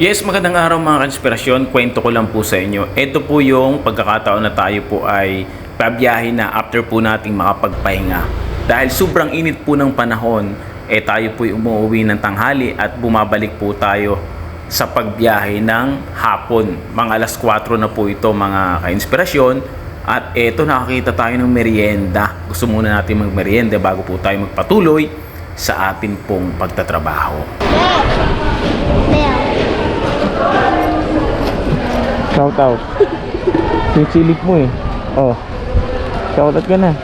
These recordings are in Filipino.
Yes, magandang araw mga konspirasyon. Kwento ko lang po sa inyo. Ito po yung pagkakataon na tayo po ay pabiyahe na after po nating makapagpahinga. Dahil sobrang init po ng panahon, eh tayo po umuwi ng tanghali at bumabalik po tayo sa pagbiyahe ng hapon. Mga alas 4 na po ito mga kainspirasyon. At eto nakakita tayo ng merienda. Gusto muna natin magmerienda bago po tayo magpatuloy sa atin pong pagtatrabaho. Bell. Shout out. Sisilip mo eh. Oh. Shout out ka na.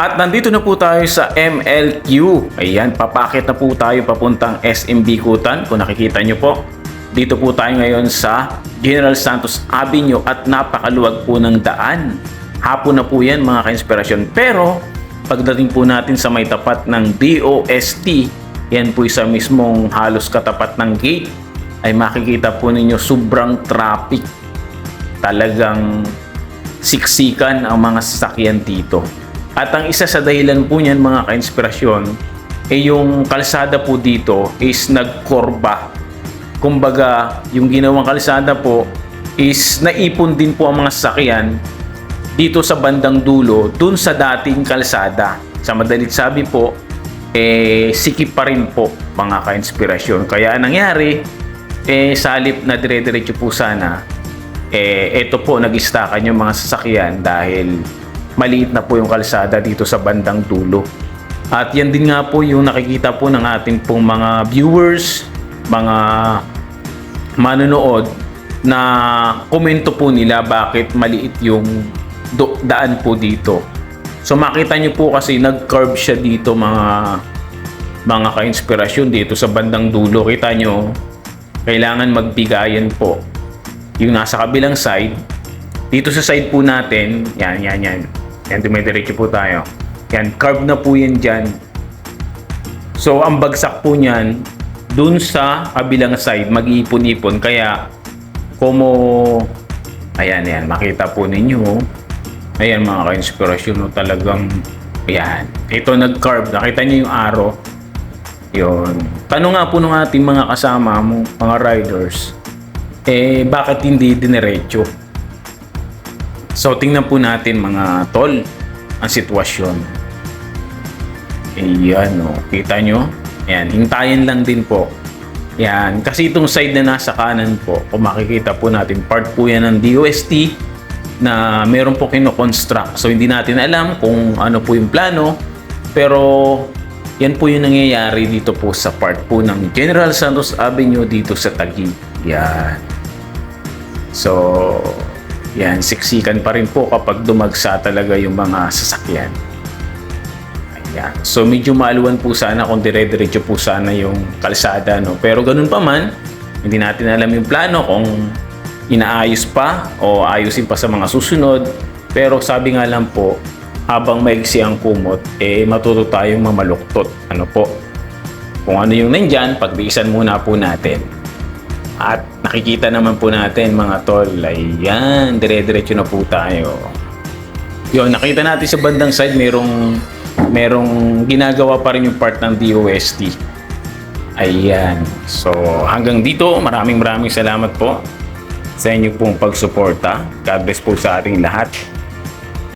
At nandito na po tayo sa MLQ. Ayan, papakit na po tayo papuntang SMB Kutan. Kung nakikita nyo po, dito po tayo ngayon sa General Santos Avenue at napakaluwag po ng daan. Hapon na po yan mga ka-inspirasyon. Pero pagdating po natin sa may tapat ng DOST, yan po sa mismong halos katapat ng gate, ay makikita po ninyo sobrang traffic. Talagang siksikan ang mga sasakyan dito. At ang isa sa dahilan po niyan mga ka-inspirasyon, eh yung kalsada po dito is nagkorba. Kumbaga, yung ginawang kalsada po is naipon din po ang mga sasakyan dito sa bandang dulo, dun sa dating kalsada. Sa madalit sabi po, eh, sikip pa rin po mga ka-inspirasyon. Kaya nangyari, eh, salip na dire-diretso po sana, eh, eto po, nag-stakan yung mga sasakyan dahil maliit na po yung kalsada dito sa bandang dulo. At yan din nga po yung nakikita po ng ating pong mga viewers, mga manonood na komento po nila bakit maliit yung daan po dito. So makita nyo po kasi nag-curve siya dito mga mga ka-inspirasyon dito sa bandang dulo. Kita nyo, kailangan magbigayan po. Yung nasa kabilang side, dito sa side po natin, yan, yan, yan. Yan, dumidiretso po tayo. Yan, curve na po yan dyan. So, ang bagsak po niyan, dun sa kabilang side, mag-iipon-ipon. Kaya, kumo, ayan, ayan, makita po ninyo. Ayan, mga ka-inspirasyon, no, talagang, ayan. Ito nag-curve, nakita niyo yung arrow. Yun. Tanong nga po ng ating mga kasama mo, mga riders, eh, bakit hindi diniretso? So, tingnan po natin mga tol, ang sitwasyon. Ayan, o. Kita nyo? Ayan, hintayin lang din po. Yan. Kasi itong side na nasa kanan po, kung makikita po natin, part po yan ng DOST na meron po kino-construct. So, hindi natin alam kung ano po yung plano. Pero, yan po yung nangyayari dito po sa part po ng General Santos Avenue dito sa Taguig. Yan. So, yan, siksikan pa rin po kapag dumagsa talaga yung mga sasakyan. Ayan. So, medyo maaluan po sana kung dire-diretso po sana yung kalsada, no? Pero ganun pa man, hindi natin alam yung plano kung inaayos pa o ayusin pa sa mga susunod. Pero sabi nga lang po, habang maigsi ang kumot, eh matuto tayong mamaluktot. Ano po? Kung ano yung nandyan, pagbiisan muna po natin. At nakikita naman po natin mga tol, ayan, dire-diretso na po tayo. Yun, nakita natin sa bandang side, merong, merong ginagawa pa rin yung part ng DOST. Ayan. So, hanggang dito, maraming maraming salamat po sa inyo pong pagsuporta. God bless po sa ating lahat.